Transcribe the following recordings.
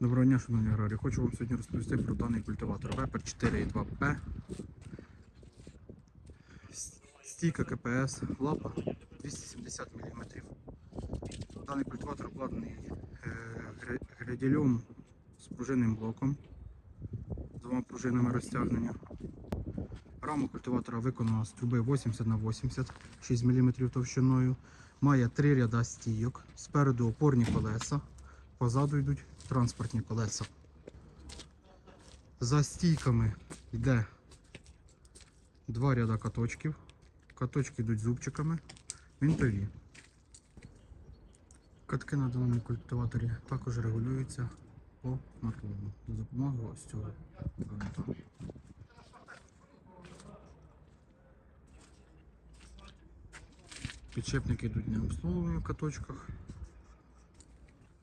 Доброго дня, шановні аграрії. Хочу вам сьогодні розповісти про даний культиватор Вепер 4,2P. Стійка КПС, лапа 270 мм. Даний культиватор обладнаний е, з пружинним блоком, з двома пружинами розтягнення. Рама культиватора виконана з труби 80 на 80 6 мм товщиною. Має три ряда стійок. Спереду опорні колеса, позаду йдуть транспортні колеса. За стійками йде два ряда каточків. Каточки йдуть зубчиками, вінтові. Катки на даному культиваторі також регулюються по наклону за допомогою ось цього гвинта. Підшипники йдуть не обслуговувані в каточках.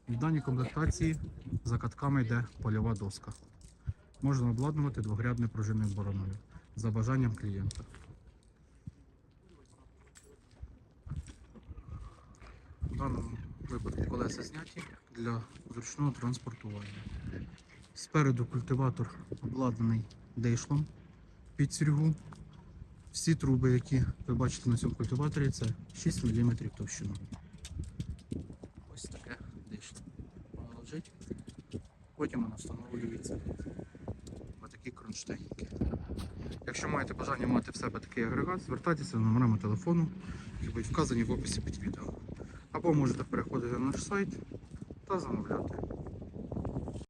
В даній комплектації за катками йде польова доска. Можна обладнувати двогрядною пружинною бороною за бажанням клієнта. В даному випадку колеса зняті для зручного транспортування. Спереду культиватор обладнаний дейшлом під сіргу. Всі труби, які ви бачите на цьому культиваторі, це 6 мм товщиною. Лежить. Потім вона встановлюється в такі кронштейники. Якщо маєте бажання мати в себе такий агрегат, звертайтеся за номерами телефону, які будуть вказані в описі під відео. Або можете переходити на наш сайт та замовляти.